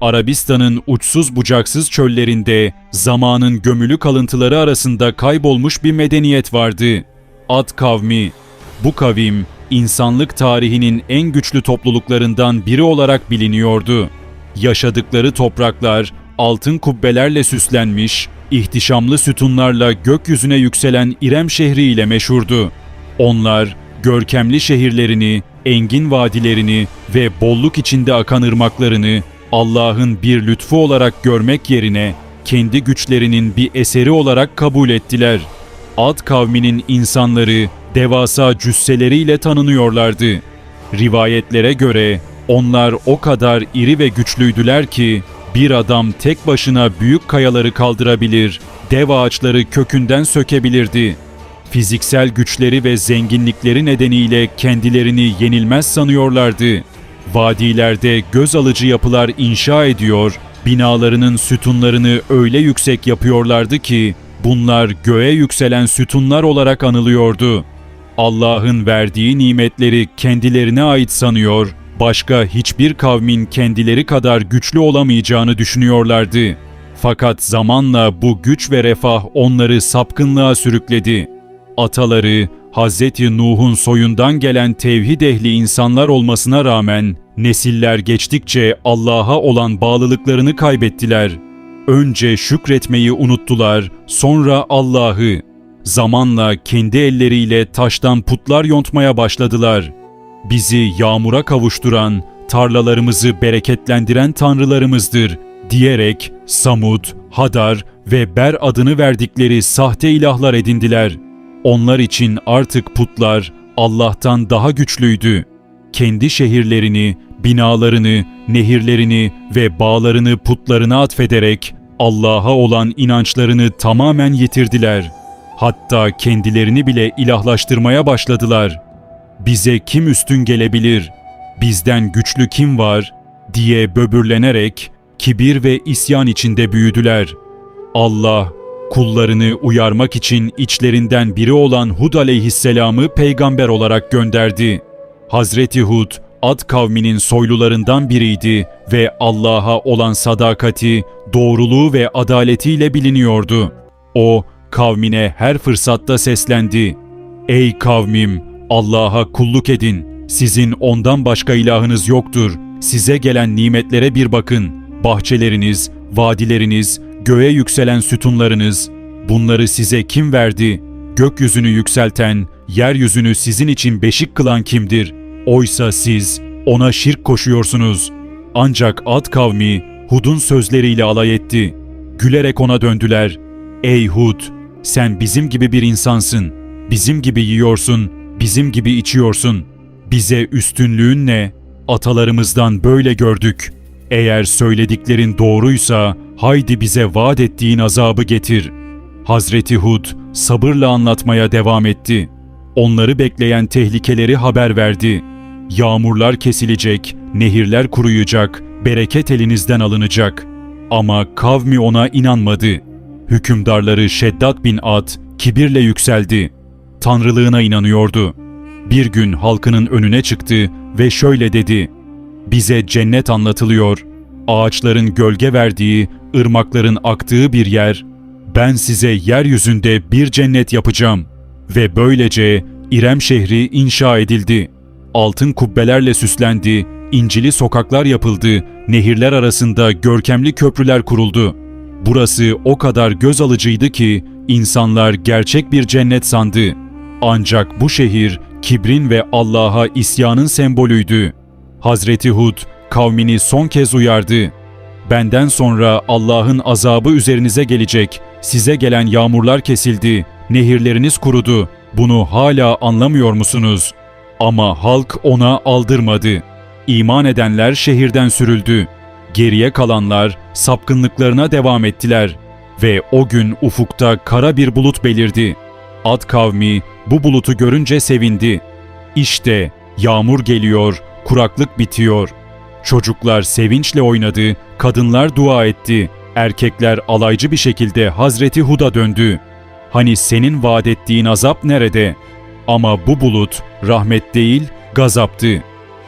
Arabistan'ın uçsuz bucaksız çöllerinde zamanın gömülü kalıntıları arasında kaybolmuş bir medeniyet vardı. Ad kavmi. Bu kavim insanlık tarihinin en güçlü topluluklarından biri olarak biliniyordu. Yaşadıkları topraklar altın kubbelerle süslenmiş, ihtişamlı sütunlarla gökyüzüne yükselen İrem şehri ile meşhurdu. Onlar görkemli şehirlerini, engin vadilerini ve bolluk içinde akan ırmaklarını Allah'ın bir lütfu olarak görmek yerine kendi güçlerinin bir eseri olarak kabul ettiler. Ad kavminin insanları devasa cüsseleriyle tanınıyorlardı. Rivayetlere göre onlar o kadar iri ve güçlüydüler ki bir adam tek başına büyük kayaları kaldırabilir, dev ağaçları kökünden sökebilirdi. Fiziksel güçleri ve zenginlikleri nedeniyle kendilerini yenilmez sanıyorlardı. Vadilerde göz alıcı yapılar inşa ediyor, binalarının sütunlarını öyle yüksek yapıyorlardı ki bunlar göğe yükselen sütunlar olarak anılıyordu. Allah'ın verdiği nimetleri kendilerine ait sanıyor, başka hiçbir kavmin kendileri kadar güçlü olamayacağını düşünüyorlardı. Fakat zamanla bu güç ve refah onları sapkınlığa sürükledi. Ataları Hazreti Nuh'un soyundan gelen tevhid ehli insanlar olmasına rağmen nesiller geçtikçe Allah'a olan bağlılıklarını kaybettiler. Önce şükretmeyi unuttular, sonra Allah'ı. Zamanla kendi elleriyle taştan putlar yontmaya başladılar. Bizi yağmura kavuşturan, tarlalarımızı bereketlendiren tanrılarımızdır diyerek Samud, Hadar ve Ber adını verdikleri sahte ilahlar edindiler. Onlar için artık putlar Allah'tan daha güçlüydü. Kendi şehirlerini, binalarını, nehirlerini ve bağlarını putlarına atfederek Allah'a olan inançlarını tamamen yitirdiler. Hatta kendilerini bile ilahlaştırmaya başladılar. Bize kim üstün gelebilir? Bizden güçlü kim var? diye böbürlenerek kibir ve isyan içinde büyüdüler. Allah kullarını uyarmak için içlerinden biri olan Hud aleyhisselamı peygamber olarak gönderdi. Hazreti Hud Ad kavminin soylularından biriydi ve Allah'a olan sadakati, doğruluğu ve adaletiyle biliniyordu. O kavmine her fırsatta seslendi. Ey kavmim, Allah'a kulluk edin. Sizin ondan başka ilahınız yoktur. Size gelen nimetlere bir bakın. Bahçeleriniz, vadileriniz, göğe yükselen sütunlarınız. Bunları size kim verdi? Gökyüzünü yükselten, yeryüzünü sizin için beşik kılan kimdir? Oysa siz ona şirk koşuyorsunuz. Ancak Ad kavmi Hud'un sözleriyle alay etti. Gülerek ona döndüler. Ey Hud, sen bizim gibi bir insansın. Bizim gibi yiyorsun, bizim gibi içiyorsun. Bize üstünlüğün ne? Atalarımızdan böyle gördük. Eğer söylediklerin doğruysa haydi bize vaat ettiğin azabı getir. Hazreti Hud sabırla anlatmaya devam etti. Onları bekleyen tehlikeleri haber verdi. Yağmurlar kesilecek, nehirler kuruyacak, bereket elinizden alınacak. Ama kavmi ona inanmadı. Hükümdarları Şeddat bin Ad kibirle yükseldi. Tanrılığına inanıyordu. Bir gün halkının önüne çıktı ve şöyle dedi: Bize cennet anlatılıyor. Ağaçların gölge verdiği, ırmakların aktığı bir yer. Ben size yeryüzünde bir cennet yapacağım ve böylece İrem şehri inşa edildi. Altın kubbelerle süslendi, incili sokaklar yapıldı, nehirler arasında görkemli köprüler kuruldu. Burası o kadar göz alıcıydı ki insanlar gerçek bir cennet sandı. Ancak bu şehir kibrin ve Allah'a isyanın sembolüydü. Hazreti Hud kavmini son kez uyardı. Benden sonra Allah'ın azabı üzerinize gelecek. Size gelen yağmurlar kesildi, nehirleriniz kurudu. Bunu hala anlamıyor musunuz? Ama halk ona aldırmadı. İman edenler şehirden sürüldü. Geriye kalanlar sapkınlıklarına devam ettiler ve o gün ufukta kara bir bulut belirdi. Ad kavmi bu bulutu görünce sevindi. İşte yağmur geliyor, kuraklık bitiyor. Çocuklar sevinçle oynadı, kadınlar dua etti. Erkekler alaycı bir şekilde Hazreti Hud'a döndü. Hani senin vaat ettiğin azap nerede? Ama bu bulut rahmet değil, gazaptı.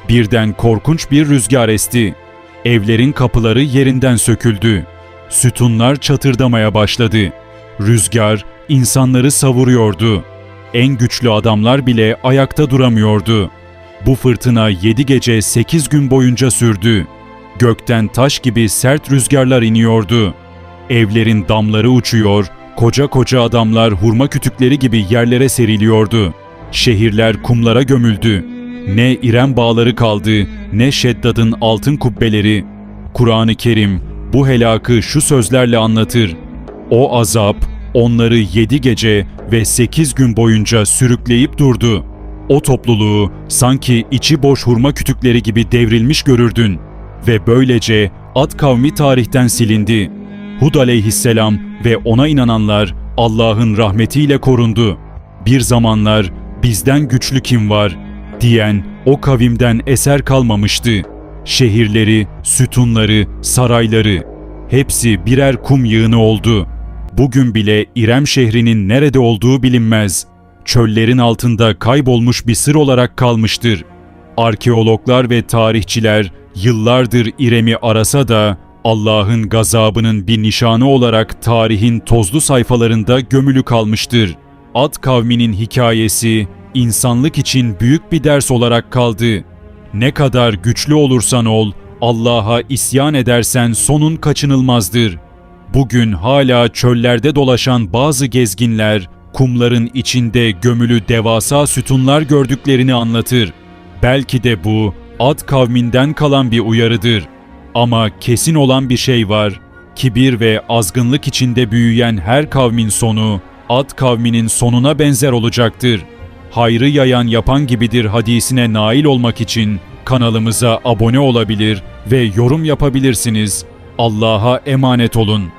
Birden korkunç bir rüzgar esti. Evlerin kapıları yerinden söküldü. Sütunlar çatırdamaya başladı. Rüzgar insanları savuruyordu. En güçlü adamlar bile ayakta duramıyordu. Bu fırtına 7 gece 8 gün boyunca sürdü. Gökten taş gibi sert rüzgarlar iniyordu. Evlerin damları uçuyor, koca koca adamlar hurma kütükleri gibi yerlere seriliyordu. Şehirler kumlara gömüldü. Ne İrem bağları kaldı, ne Şeddad'ın altın kubbeleri. Kur'an-ı Kerim bu helakı şu sözlerle anlatır. O azap onları yedi gece ve sekiz gün boyunca sürükleyip durdu. O topluluğu sanki içi boş hurma kütükleri gibi devrilmiş görürdün. Ve böylece Ad kavmi tarihten silindi. Hud aleyhisselam ve ona inananlar Allah'ın rahmetiyle korundu. Bir zamanlar bizden güçlü kim var diyen o kavimden eser kalmamıştı. Şehirleri, sütunları, sarayları hepsi birer kum yığını oldu. Bugün bile İrem şehrinin nerede olduğu bilinmez. Çöllerin altında kaybolmuş bir sır olarak kalmıştır. Arkeologlar ve tarihçiler yıllardır İrem'i arasa da Allah'ın gazabının bir nişanı olarak tarihin tozlu sayfalarında gömülü kalmıştır. Ad kavminin hikayesi insanlık için büyük bir ders olarak kaldı. Ne kadar güçlü olursan ol, Allah'a isyan edersen sonun kaçınılmazdır. Bugün hala çöllerde dolaşan bazı gezginler, kumların içinde gömülü devasa sütunlar gördüklerini anlatır. Belki de bu Ad kavminden kalan bir uyarıdır. Ama kesin olan bir şey var. Kibir ve azgınlık içinde büyüyen her kavmin sonu, Ad kavminin sonuna benzer olacaktır. Hayrı yayan yapan gibidir hadisine nail olmak için kanalımıza abone olabilir ve yorum yapabilirsiniz. Allah'a emanet olun.